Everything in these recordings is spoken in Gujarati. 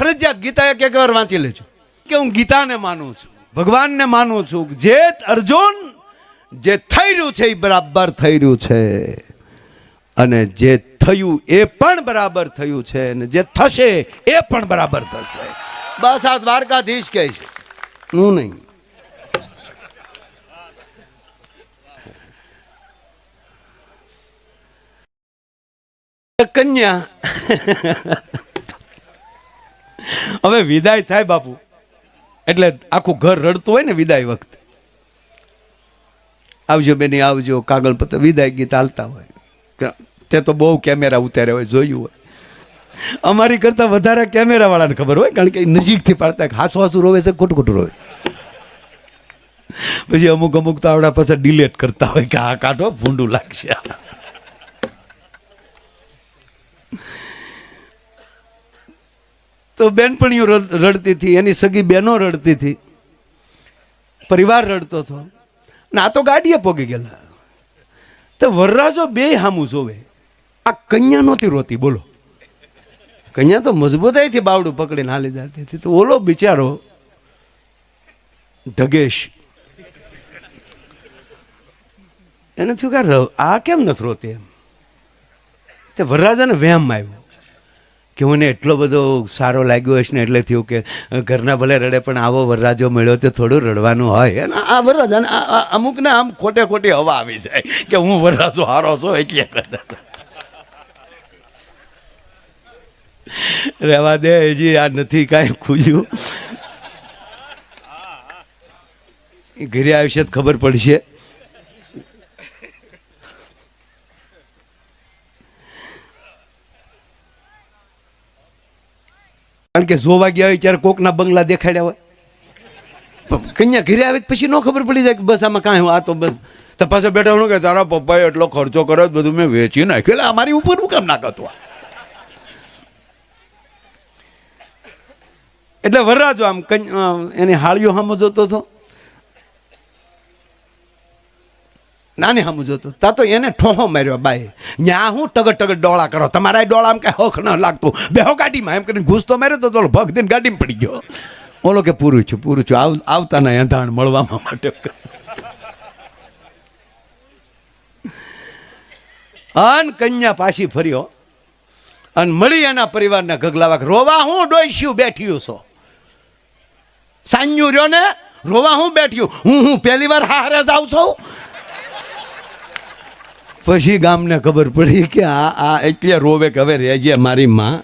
ફરજિયાત ગીતા એક એક વાર વાંચી લેજો. કે હું ગીતાને માનું છું, ભગવાનને માનું છું, જે અર્જુન, જે થઈ રહ્યું છે એ બરાબર થઈ રહ્યું છે. અને જે થયું એ પણ બરાબર થયું છે, અને જે થશે એ પણ બરાબર થશે. બસ આ દ્વારકાધીશ કહે છે. હું નહીં. કન્યા. હવે વિદાય થાય બાપુ. એટલે આખું ઘર રડતું હોય ને વિદાય વખતે. આવજો બેની આવજો કાગળ પત્ર વિદાય ગીત હાલતા હોય. તે તો બહુ કેમેરા ઉતાર્યા હોય, જોયું હોય. અમારી કરતા વધારે કેમેરા વાળાને ખબર હોય, કારણ કે નજીકથી પાડતા હાસુ હાસુ રોવે છે, ખોટું ખોટું રોવે પછી અમુક અમુક તો આવડા પાછા ડિલેટ કરતા હોય કે આ કાઢો, ભૂંડું લાગશે. તો બેનપણીઓ રડ- રડતી હતી, એની સગી બહેનો રડતી હતી. પરિવાર રડતો હતો. ને આ તો ગાડીએ પોગી ગયેલા. તો વરરાજો બે હામું જોવે. આ કન્યા નહોતી રોતી, બોલો. કન્યા તો મજબૂતાઈથી બાવડું પકડીને હાલી જતી હતી. તો ઓલો બિચારો, ઢગેશ. એને થયું કે આ કેમ નથી રોતી એમ? તે વરરાજાને વહેમ આવ્યો. કે મને એટલો બધો સારો લાગ્યો હશે ને એટલે થયું કે ઘરના ભલે રડે પણ આવો વરરાજો મળ્યો તો થોડું રડવાનું હોય. અને આ વરરાજાને અમુકને આમ ખોટે ખોટી હવા આવી જાય કે હું વરરાજો હારો છું એટલે કરતા રહેવા દે, હજી આ નથી કાંઈ ખુલ્યું. ઘરે આવશે ખબર પડશે. કારણ કે જોવા ગયા હોય ત્યારે કોકના બંગલા દેખાડ્યા હોય. કન્યા ઘરે આવે પછી ન ખબર પડી જાય કે બસ આમાં કાંઈ આ તો બસ. તો પાછળ બેઠા હું કે તારા પપ્પાએ એટલો ખર્ચો કર્યો બધું મેં વેચી નાખ્યું. અમારી ઉપર હું કેમ નાખતો એટલે વરરાજો આમ કંઈ એની હાળીઓ સામો જોતો હતો. નાની સામું જોતું. તા તો એને ઠોહો માર્યો બાઈ. ન્યા હું ટગર ટગર ડોળા કરો. તમારા ડોળા એમ કાંઈ હોખ ન લાગતું. બેહો ગાડીમાં. એમ કરીને ઘૂસતો માર્યો તો ભગ દઈને ગાડીમાં પડી ગયો. બોલો કે, પૂરું છું પૂરું છું. આવ આવતા ના મળવામાં માટે. અન કન્યા પાછી ફર્યો. અને મળી એના પરિવારના ગગલાવા રોવા હું ડોઈશ્યું બેઠ્યું છો? સાંજ્યું રહ્યો ને, રોવા હું બેઠ્યું. હું હું પહેલી વાર હારે જ છું. પછી ગામને ખબર પડી કે આ આ એટલે રોવે હવે રહેજે મારી માં.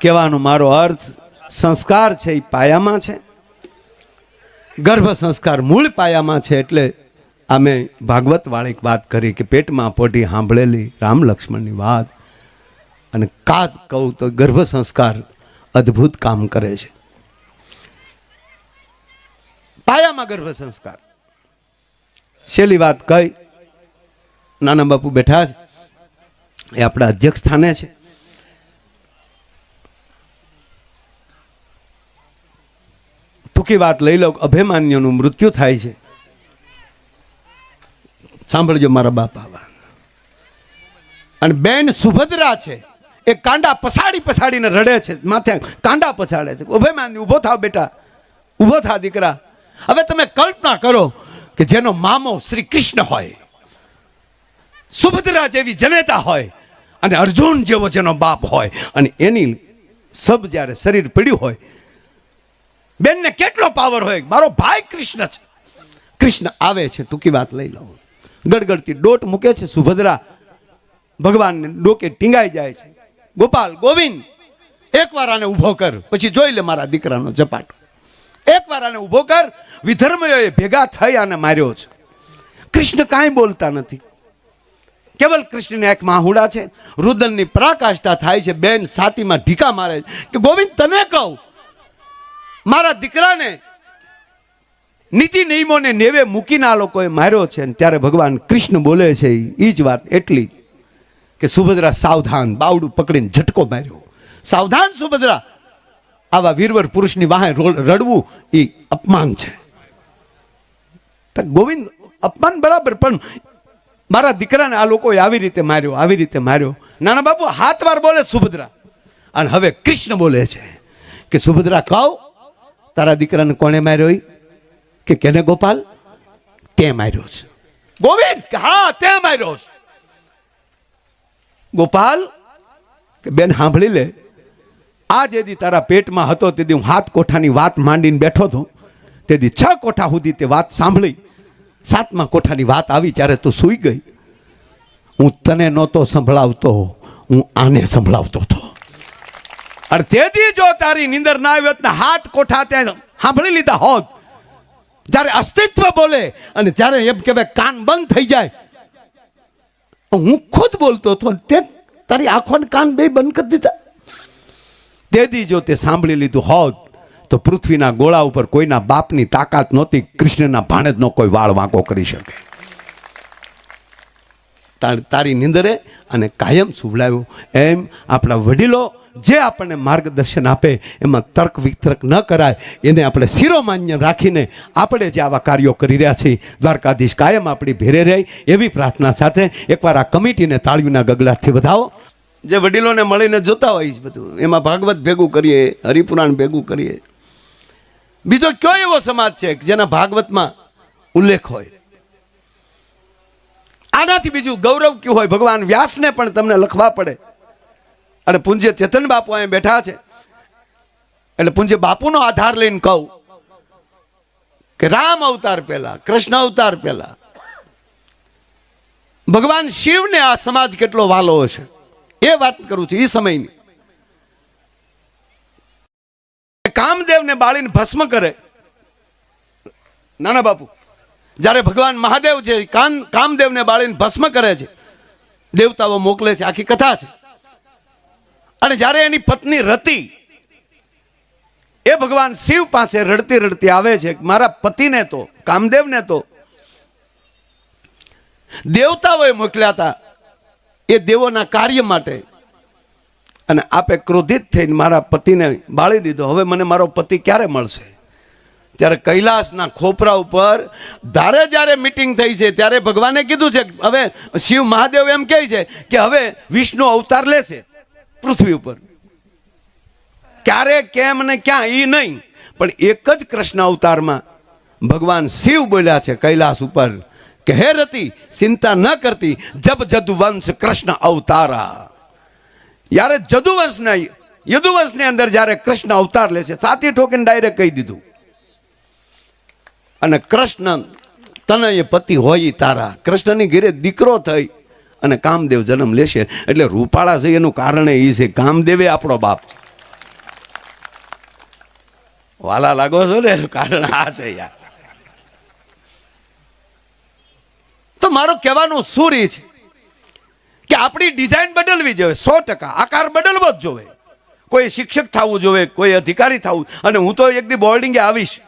કહેવાનો મારો અર્થ, સંસ્કાર છે એ પાયામાં છે. ગર્ભ સંસ્કાર મૂળ પાયામાં છે એટલે અમે ભાગવત વાળી વાત કરી કે પેટમાં પોટી સાંભળેલી રામ લક્ષ્મણની વાત અને કાત કહું તો ગર્ભ સંસ્કાર અદ્ભુત કામ કરે છે. પાયામાં ગર્ભ સંસ્કાર. છેલ્લી વાત કહી નાના બાપુ બેઠા છે. એ આપણા અધ્યક્ષ સ્થાને છે. ટૂંકી વાત લઈ લો, અભિમાન્યનું મૃત્યુ થાય છે. સાંભળજો મારા બાપા અને બેન સુભદ્રા છે. એ કાંડા પસાડી પસાડીને રડે છે, માથે કાંડા પછાડે છે. અભિમાન્યુ, ઊભો થાવ બેટા. ઊભો થા દીકરા. હવે તમે કલ્પના કરો કે જેનો મામો શ્રી કૃષ્ણ હોય, સુભદ્રા જેવી જનેતા હોય, અને અર્જુન જેવો જેનો બાપ હોય, અને એની સબ જ્યારે શરીર પડ્યું હોય, બેનને કેટલો પાવર હોય? મારો ભાઈ કૃષ્ણ છે. કૃષ્ણ આવે છે, ટૂંકી વાત લઈ લઉં. ગડગડતી ડોટ મૂકે છે સુભદ્રા. ભગવાનને ડોકે ટીંગાઈ જાય છે. ગોપાલ, ગોવિંદ એકવાર આને ઊભો કર, પછી જોઈ લે મારા દીકરાનો ઝપાટો. એકવાર આને ઊભો કર. વિધર્મીઓએ ભેગા થઈ અને માર્યો છે. કૃષ્ણ કાંઈ બોલતા નથી. કેવલ કૃષ્ણને એક માહુડા છે. રુદનની પરાકાષ્ઠા થાય છે. બેન સાતીમાં ઢીકા મારે કે ગોવિંદ, તને કહું. મારા દીકરાને નીતિ નિયમોને નેવે મૂકીને આ લોકોએ માર્યો છે અને ત્યારે ભગવાન કૃષ્ણ બોલે છે એ જ વાત એટલી કે સુભદ્રા સાવધાન બાવડું પકડીને ઝટકો માર્યો. સાવધાન સુભદ્રા. આવા વીરવર પુરુષની વાહે રડવું એ અપમાન છે. ગોવિંદ, અપમાન બરાબર, પણ મારા દીકરાને આ લોકોએ આવી રીતે માર્યો, આવી રીતે માર્યો. નાના બાપુ, હાથ વાર બોલે સુભદ્રા. અને હવે કૃષ્ણ બોલે છે કે, સુભદ્રા કહો તારા દીકરાને કોણે માર્યો? કે કેને ગોપાલ? તે માર્યો છે. ગોવિંદ હા, તે માર્યો છે. ગોપાલ, કે બેન, સાંભળી લે. આ જે દી તારા પેટમાં હતો તે દી હું હાથ કોઠાની વાત માંડીને બેઠો હતો તે દી છ કોઠા સુધી તે વાત સાંભળી. સાતમા કોઠાની વાત આવી ત્યારે તું સૂઈ ગઈ. હું તને નહોતો સંભળાવતો, હું આને સંભળાવતો હતો. અને તેથી જો તારી નીંદર ના આવી હોત ને હાથ કોઠા ત્યાં સાંભળી લીધા હોત. જ્યારે અસ્તિત્વ બોલે અને જ્યારે એમ કે ભાઈ કાન બંધ થઈ જાય. હું ખુદ બોલતો હતો તે તારી આંખો કાન બે બંધ કરી દીધા. તેથી જો તે સાંભળી લીધું હોત, તો પૃથ્વીના ગોળા ઉપર કોઈના બાપની તાકાત નહોતી, કૃષ્ણના ભાણેજનો કોઈ વાળ વાંકો કરી શકે. તાર- નિંદરે અને કાયમ સુવડાવ્યું. એમ આપણા વડીલો જે આપણને માર્ગદર્શન આપે, એમાં તર્ક વિતર્ક ન કરાય. એને આપણે શિરોમાન્ય રાખીને આપણે જે આવા કાર્યો કરી રહ્યા છીએ, દ્વારકાધીશ કાયમ આપણી ભેરે રહે એવી પ્રાર્થના સાથે એકવાર આ કમિટીને તાળીઓના ગગલાટથી વધાવો. જે વડીલોને મળીને જોતા હોય છે બધું, એમાં ભાગવત ભેગું કરીએ, હરિપુરાણ ભેગું કરીએ. બીજો કયો એવો સમાજ છે જેના ભાગવતમાં ઉલ્લેખ હોય? આનાથી બીજું ગૌરવ કયું હોય? ભગવાન વ્યાસને પણ તમને લખવા પડે. અને પૂજ્ય ચેતન બાપુ અહીં બેઠા છે. એટલે પૂજ્ય બાપુનો આધાર લઈને કહું કે રામ અવતાર પહેલા, કૃષ્ણ અવતાર પહેલા. ભગવાન શિવને આ સમાજ કેટલો વાલો હશે એ વાત કરું છું એ સમયની. કામદેવને બાળીને ભસ્મ કરે. નાના બાપુ, જ્યારે ભગવાન મહાદેવ છે કાન કામદેવને બાળીને ભસ્મ કરે છે. દેવતાઓ મોકલે છે, આખી કથા છે. અને જ્યારે એની પત્ની રતિ, એ ભગવાન શિવ પાસે રડતી રડતી આવે છે, મારા પતિને તો, કામદેવને તો. દેવતાઓએ મોકલ્યા હતા એ દેવોના કાર્ય માટે. અને આપે ક્રોધિત થઈને મારા પતિને બાળી દીધો. હવે મને મારો પતિ ક્યારે મળશે? ત્યારે કૈલાસના ખોપરા ઉપર ધારે જ્યારે મિટિંગ થઈ છે, ત્યારે ભગવાને કીધું છે, હવે શિવ મહાદેવ એમ કહે છે કે હવે વિષ્ણુ અવતાર લેશે પૃથ્વી ઉપર. ક્યારે, કેમ ને ક્યાં એ નહીં. પણ એક જ કૃષ્ણ અવતારમાં ભગવાન શિવ બોલ્યા છે કૈલાસ ઉપર. કે હે રતી ચિંતા ન કરતી, જબ જદુવંશ કૃષ્ણ અવતારા. યારે જદુવંશના, યદુવંશની અંદર જ્યારે કૃષ્ણ અવતાર લે છે સાતી ઠોકીને ડાયરેક્ટ કહી દીધું. અને કૃષ્ણ તને એ પતિ હોય તારા. કૃષ્ણની ઘેરે દીકરો થઈ અને કામદેવ જન્મ લેશે એટલે રૂપાળા છે, એનું કારણ એ છે, કામદેવે આપણો બાપ છે. વાલા લાગો છો ને? કારણ આ છે યાર. તો મારો કહેવાનો સુર એ છે કે આપણી ડિઝાઇન બદલવી જોઈએ, સો ટકા. આકાર બદલવો જ જોવે કોઈ શિક્ષક થવું જોવે કોઈ અધિકારી થવું. અને હું તો એક દી બોર્ડિંગે આવીશ.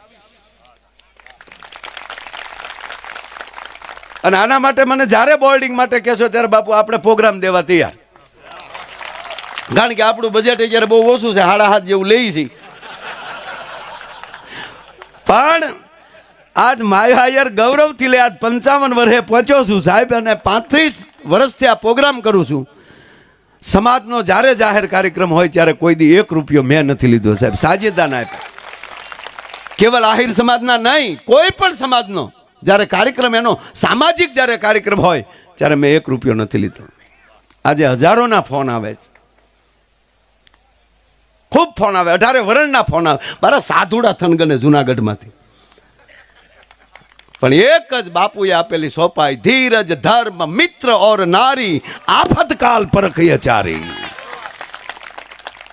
અને આના માટે મને જ્યારે બોર્ડિંગ માટે કહેશો ત્યારે બાપુ આપણે પ્રોગ્રામ દેવા તૈયાર. કારણ કે આપણું બજેટ અત્યારે બહુ ઓછું છે, હાડા હાથ જેવું લઈ છે. પણ આજ માયાયર ગૌરવથી લે આજ પંચાવન વર્ષે પહોંચ્યો છું સાહેબ અને પાંત્રીસ વર્ષથી આ પ્રોગ્રામ કરું છું. સમાજનો જ્યારે જાહેર કાર્યક્રમ હોય ત્યારે કોઈ દી એક રૂપિયો મેં નથી લીધો સાહેબ. સાજેદાન આપ્યા. કેવલ આહિર સમાજના નહીં, કોઈ પણ સમાજનો. જ્યારે કાર્યક્રમ એનો, સામાજિક જ્યારે કાર્યક્રમ હોય, ત્યારે મેં એક રૂપિયો નથી લીધો. આજે હજારોના ફોન આવે છે. ખૂબ ફોન આવે. અઢારે વરણના ફોન આવે. મારા સાધુડા થનગને જુનાગઢમાંથી. પણ એક જ બાપુએ આપેલી સોપાઈ, ધીરજ, ધર્મ, મિત્ર ઓર નારી, આફતકાલ પરખય ચારી.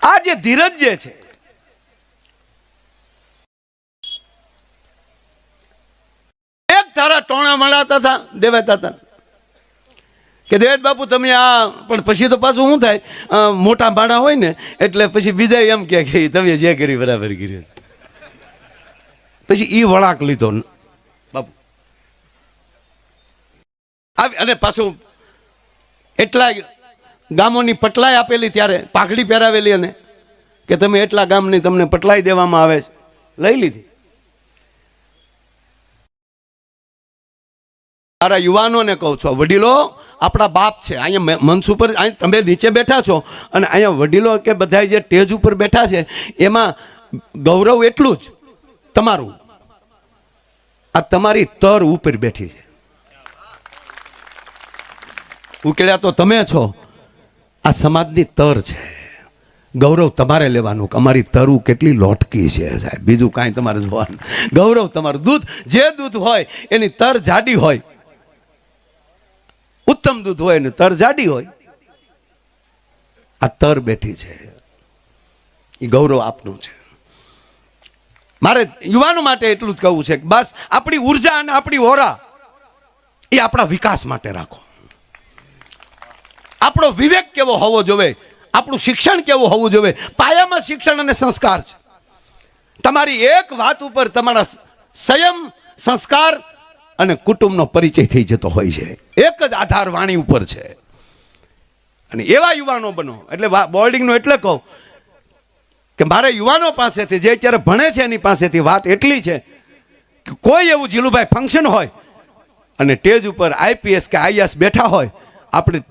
આ જે ધીરજ જે છે, એક તારા ટોણા મળાતા હતા, દેવાતા હતા. કે દેવેદ બાપુ, તમે આ, પણ પછી તો પાછું શું થાય? મોટા ભાડા હોય ને, એટલે પછી બીજા એમ કે તમે જે કરી બરાબર કર્યું. પછી એ વળાક લીધો ન- બાપુ આવી અને પાછું એટલા ગામોની પટલાઈ આપેલી ત્યારે, પાઘડી પહેરાવેલી અને કે તમે એટલા ગામની તમને પટલાઈ દેવામાં આવે છે. લઈ લીધી. મારા યુવાનોને કહું છું, વડીલો, આપણા બાપ છે, અહીંયા મંચ ઉપર તમે નીચે બેઠા છો અને અહીંયા વડીલો કે બધા જે સ્ટેજ ઉપર બેઠા છે, એમાં ગૌરવ એટલું જ તમારું. આ તમારી તર ઉપર બેઠી છે. ઉકેલ્યા તો તમે છો. આ સમાજની તર છે. ગૌરવ તમારે લેવાનું કે અમારી તરુ કેટલી લોટકી છે સાહેબ. બીજું કાંઈ તમારે જોવાનું. ગૌરવ તમારું દૂધ, જે દૂધ હોય એની તર જાડી હોય. ઉત્તમ દૂધ હોય એની તર જાડી હોય. આ તર બેઠી છે. એ ગૌરવ આપનું છે. મારે યુવાનો માટે એટલું જ કહું છે કે બસ આપણી ઊર્જા અને આપણી ઓરા એ આપણા વિકાસ માટે રાખો. આપણો વિવેક કેવો હોવો જોઈએ આપણું શિક્ષણ કેવું હોવું જોઈએ પાયામાં શિક્ષણ અને સંસ્કાર છે. તમારી એક વાત ઉપર તમારા સંયમ, સંસ્કાર અને કુટુંબનો પરિચય થઈ જતો હોય છે. એક જ આધાર વાણી ઉપર છે. અને એવા યુવાનો બનો. એટલે બોર્ડિંગનો એટલે કહું કે મારે યુવાનો પાસેથી, જે અત્યારે ભણે છે એની પાસેથી વાત એટલી છે કે કોઈ એવું જીલુભાઈ ફંક્શન હોય અને સ્ટેજ ઉપર આઈપીએસ કે આઈએસ બેઠા હોય, આપણે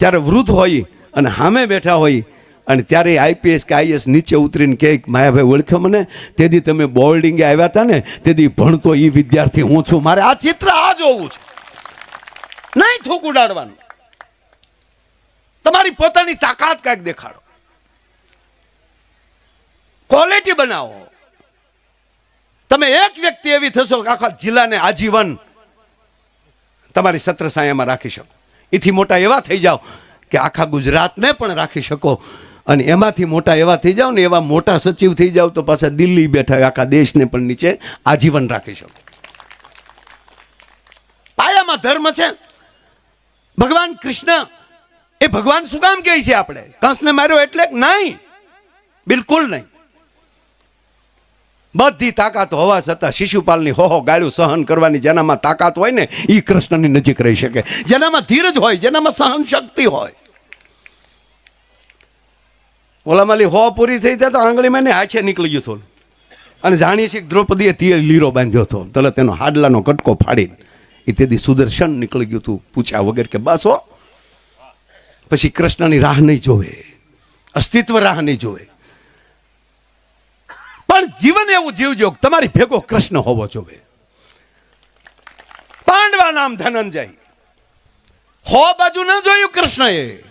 ત્યારે વૃદ્ધ હોય અને સામે બેઠા હોય અને ત્યારે આઈપીએસ કે આઈએસ નીચે ઉતરીને કહે, માયાભાઈ ઓળખ્યો મને? તેથી તમે બોર્ડિંગે આવ્યા હતા ને, તેથી ભણતો એ વિદ્યાર્થી હું છું. મારે આ ચિત્ર આ જોવું છે. નહીં થૂક ઉડાડવાનું. તમારી પોતાની તાકાત કાંઈક દેખાડો. ક્વોલિટી બનાવો. તમે એક વ્યક્તિ એવી થશો કે આખા જિલ્લાને આજીવન તમારી સત્ર સાયામાં રાખી શકો. એથી મોટા એવા થઈ જાઓ કે આખા ગુજરાતને પણ રાખી શકો. અને એમાંથી મોટા એવા થઈ જાઓ ને એવા મોટા સચિવ થઈ જાઓ તો પાછા દિલ્હી બેઠા આખા દેશને પણ નીચે આજીવન રાખી શકો. પાયામાં ધર્મ છે. ભગવાન કૃષ્ણ, એ ભગવાન શું કામ કહે છે આપણે? કંસને માર્યો એટલે નહીં? બિલકુલ નહીં. બધી તાકાત હોવા છતાં શિશુપાલની હો હો ગાળ્યું સહન કરવાની જેનામાં તાકાત હોય ને એ કૃષ્ણની નજીક રહી શકે. જેનામાં ધીરજ હોય, જેનામાં સહન શક્તિ હોય. ઓલામાલી હો પૂરી થઈ જાય તો આંગળીમાં ને હાછે નીકળી ગયું થોડું. અને જાણીએ છીએ દ્રૌપદીએ તીએ લીરો બાંધ્યો હતો. તલે તેનો હાડલાનો કટકો ફાડીને એ તેથી સુદર્શન નીકળી ગયું હતું પૂછ્યા વગર કે, બસ હો. પછી કૃષ્ણની રાહ નહીં જોવે. અસ્તિત્વ રાહ નહીં જોવે. પણ જીવન એવું જીવજો તમારી ભેગો કૃષ્ણ હોવો જોવે. પાંડવા નામ ધનંજય. હો બાજુ ન જોયું કૃષ્ણએ?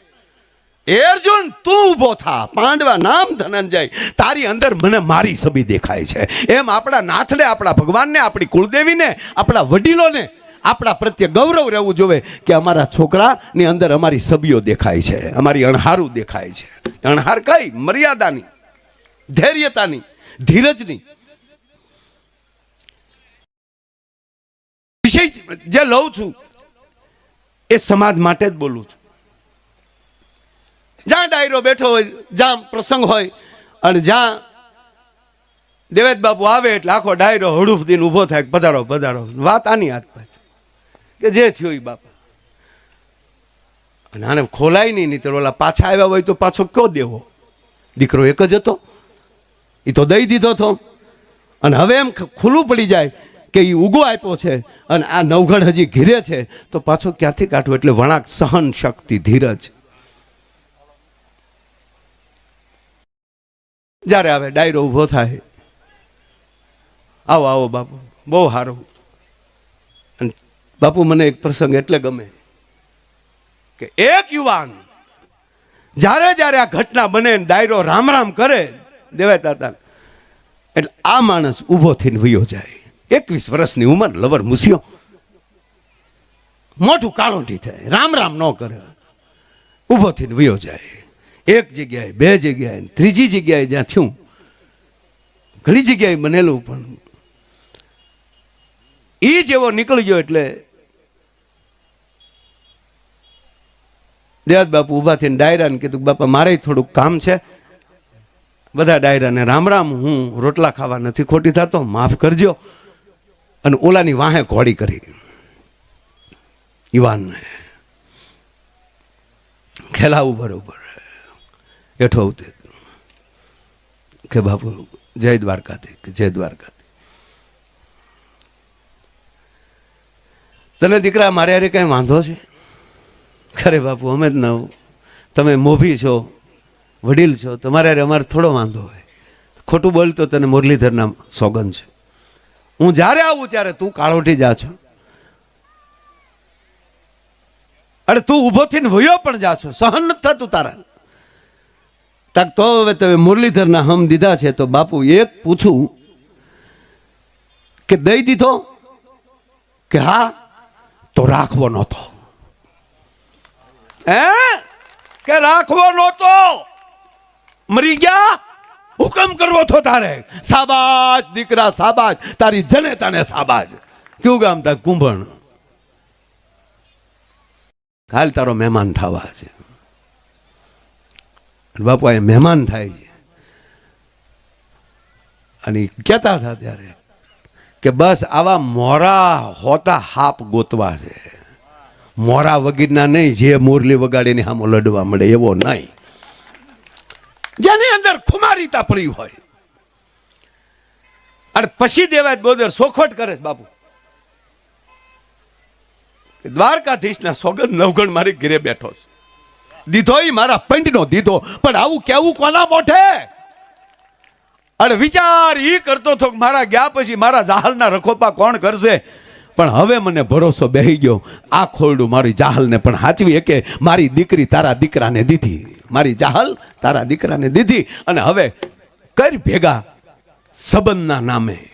એ અર્જુન તું ઊભો થા. પાંડવા નામ ધનંજય. તારી અંદર મને મારી છબી દેખાય છે. એમ આપણા નાથને, આપણા ભગવાનને, આપણી કુળદેવીને, આપણા વડીલોને, આપણા પ્રત્યે ગૌરવ રહેવું જોઈએ કે અમારા છોકરાની અંદર અમારી છબીઓ દેખાય છે. અમારી અણહારું દેખાય છે. અણહાર કઈ? મર્યાદાની. ધૈર્યતાની. ધીરજની વિષય જે લઉં છું, એ સમાજ માટે જ બોલું છું. જ્યાં ડાયરો બેઠો હોય, જ્યાં પ્રસંગ હોય, અને જ્યાં દેવેદ બાપુ આવે એટલે આખો ડાયરો હડુફ દિન ઊભો થાય પધારો પધારો. વાત આની હાથ પાછી કે જે થયું બાપા. અને આને ખોલાય નહીં નહીં તો ઓલા પાછા આવ્યા હોય તો પાછો કયો દેવો? દીકરો એક જ હતો? એ તો દઈ દીધો હતો અને હવે એમ ખુલ્લું પડી જાય કે એ ઉગો આપ્યો છે અને આ નવગઢ હજી ઘીરે છે, તો પાછો ક્યાંથી કાઢવું? એટલે વણાક સહન શક્તિ ધીરજ. જ્યારે આવે, ડાયરો ઊભો થાય. આવો આવો બાપુ, બહુ સારું. અને બાપુ, મને એક પ્રસંગ એટલે ગમે કે એક યુવાન જ્યારે જ્યારે આ ઘટના બને ડાયરો રામ રામ કરે દેવાય હતા એટલે આ માણસ ઊભો થઈને વયો જાય. એકવીસ વર્ષની ઉંમર, લવર મૂસ્યો મોટું કાળોટી થાય. રામ રામ ન કરે. ઊભો થઈને વયો જાય. એક જગ્યાએ, બે જગ્યાએ ત્રીજી જગ્યાએ જ્યાં થયું. ઘણી જગ્યાએ બનેલું, પણ એ જેવો નીકળી ગયો એટલે દેવાદ બાપુ ઊભા થઈને ડાયરાને કીધું બાપા મારે થોડુંક કામ છે. બધા ડાયરાને રામ રામ, હું રોટલા ખાવા નથી ખોટી થતો, માફ કરજો. અને ઓલાની વાહે ઘોડી કરી. યુવાનને ખેલાવું બરોબર એઠો ઉતર. કે બાપુ, જય દ્વારકાથી, કે જય દ્વારકાથી. તને દીકરા મારે હારે કંઈ વાંધો છે? ખરે બાપુ, અમે જ ના તમે મોભી છો. વડીલ છો, તમારે અમારે થોડો વાંધો હોય. ખોટું બોલતો તને મુરલીધરના સોગન છે. હું જ્યારે આવું ત્યારે તું કાળોઠી જા છો. અરે તું ઊભો થઈને વયો પણ જા છો, સહન નથી થતું તારા. તાક તો હવે તમે મુરલીધરના હમ દીધા છે, તો બાપુ એક પૂછું કે દઈ દીધો? કે હા? તો રાખવો નહોતો. હે? કે રાખવો નહોતો? મરી ગયા? હુકમ કરવો તો તારે. સાબાજ, દીકરા, સાબાજ. તારી જને તને સાબાજ. કેવું ગામ તા કુંભણ? કાલ તારો મહેમાન થવા છે. બાપુ એ મહેમાન થાય છે. અને કહેતા હતા ત્યારે કે બસ આવા મોરા હોતા હાપ ગોતવા છે. મોરા વગીરના નહીં, જે મુરલી વગાડીને સામો લડવા મળે એવો નહીં. જેની અંદર ખુમારીતા પડી હોય. અને પછી દેવાય બોદર સોખવટ કરે છે બાપુ. દ્વારકાધીશના સોગંદ નવગણ મારી ઘરે બેઠો છે. દીધો એ મારા પંડનો દીધો, પણ આવું કેવું કોના મોઢે? અને વિચાર એ કરતો હતો મારા ગયા પછી મારા જાહલના રખોપા કોણ કરશે? પણ હવે મને ભરોસો બેહી ગયો. આ ખોરડું મારી જાહલને પણ હાચવી કે મારી દીકરી તારા દીકરાને દીધી. મારી જાહલ તારા દીકરાને દીધી. અને હવે કર ભેગા સંબંધના નામે.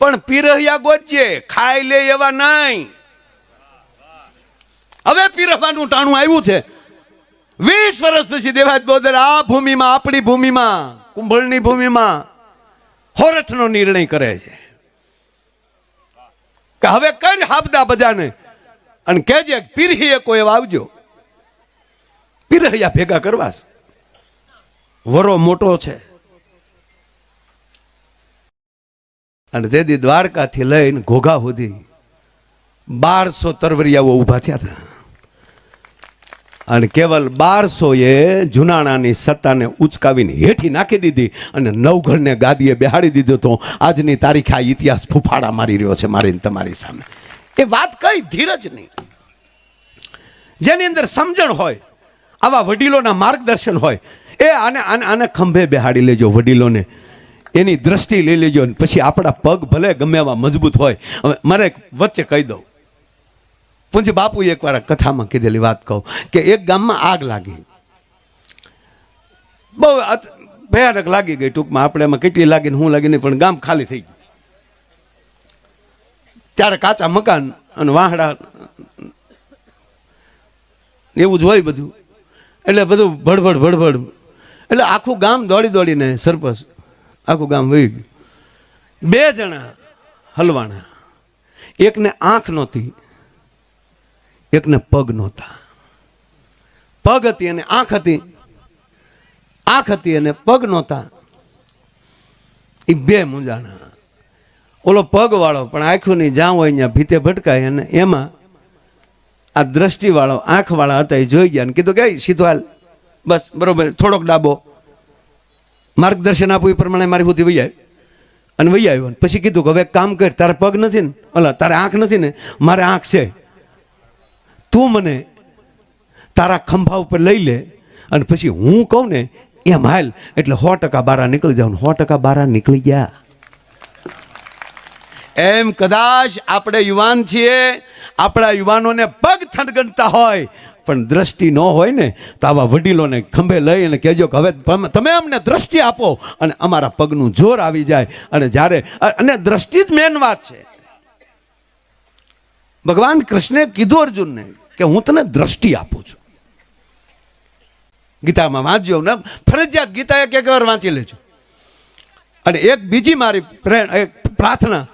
પણ પીરહિયા ગોચે ખાઈ લે એવા નહીં. હવે પીરહવાનું ટાણું આવ્યું છે. વીસ વર્ષ પછી દેવાજ બોદર આ ભૂમિમાં, આપણી ભૂમિમાં, કુંભળની ભૂમિમાં, હોરઠનો નિર્ણય કરે છે. કે હવે કર હાબદા બજાને અને કહેજે, પીરહીએ કોઈ એવા આવજો. પીરહિયા ભેગા કરવાસ વરો મોટો છે. અને તેથી દ્વારકાથી લઈને ઘોઘા સુધી બારસો તરવરિયાઓ ઊભા થયા હતા. અને કેવલ બારસોએ જૂનાણાની સત્તાને ઉચકાવીને હેઠી નાખી દીધી અને નવઘરને ગાદીએ બેહાડી દીધો તો આજની તારીખે આ ઇતિહાસ ફૂફાડા મારી રહ્યો છે મારીને તમારી સામે. એ વાત કઈ નહીં. જેની અંદર સમજણ હોય, આવા વડીલોના માર્ગદર્શન હોય, એ આને આને આને ખંભે બેહાડી લેજો વડીલોને. એની દ્રષ્ટિ લઈ લેજો પછી આપણા પગ ભલે ગમે એવા મજબૂત હોય, હવે મારે વચ્ચે કહી દઉં. પૂંજ બાપુ એકવાર કથામાં કીધેલી વાત કહું કે એક ગામમાં આગ લાગી. બહુ ભયાનક લાગી ગઈ ટૂંકમાં. આપણે એમાં કેટલી લાગી ને હું લાગી નહીં, પણ ગામ ખાલી થઈ ગયું. ત્યારે કાચા મકાન અને વાહડા એવું જ હોય બધું. એટલે બધું ભડભડ ભડભડ. એટલે આખું ગામ દોડી દોડીને સરપંચ આખું ગામ વહી ગયું. બે જણા હલવાણા. એકને આંખ નહોતી એકને પગ નહોતા. પગ હતી અને આંખ હતી. આંખ હતી અને પગ નહોતા. એ બે મૂંઝાણા. ઓલો પગ વાળો પણ આંખોની જ્યાં હોય ત્યાં ભીતે ભટકાય અને એમાં આ દ્રષ્ટિવાળો આંખવાળા હતા એ જોઈ ગયા ને કીધું કે સીધો હાલ. બસ, બરોબર, થોડોક ડાબો. માર્ગદર્શન આપવું એ પ્રમાણે મારી સુધી વૈયા અને વૈયા આવ્યો પછી કીધું કે, હવે કામ કર, તારે પગ નથી ને. ઓલા તારે આંખ નથી ને. મારે આંખ છે. તું મને તારા ખંભા ઉપર લઈ લે અને પછી હું કહું ને, એમ હાલ. એટલે સો ટકા બારા નીકળી જાવ સો ટકા બારા નીકળી ગયા. એમ કદાચ આપણે યુવાન છીએ, આપણા યુવાનોને પગ થનગનતા હોય, પણ દ્રષ્ટિ ન હોય ને, તો આવા વડીલોને ખંભે લઈ અને કહેજો કે, હવે તમે અમને દ્રષ્ટિ આપો. અને અમારા પગનું જોર આવી જાય. અને જ્યારે અને દ્રષ્ટિ જ મેન વાત છે. ભગવાન કૃષ્ણે કીધું અર્જુનને કે હું તને દ્રષ્ટિ આપું છું. ગીતામાં વાંચજો ને, ફરજિયાત ગીતા એક એક વાર વાંચી લેજો. અને એક બીજી મારી એક પ્રાર્થના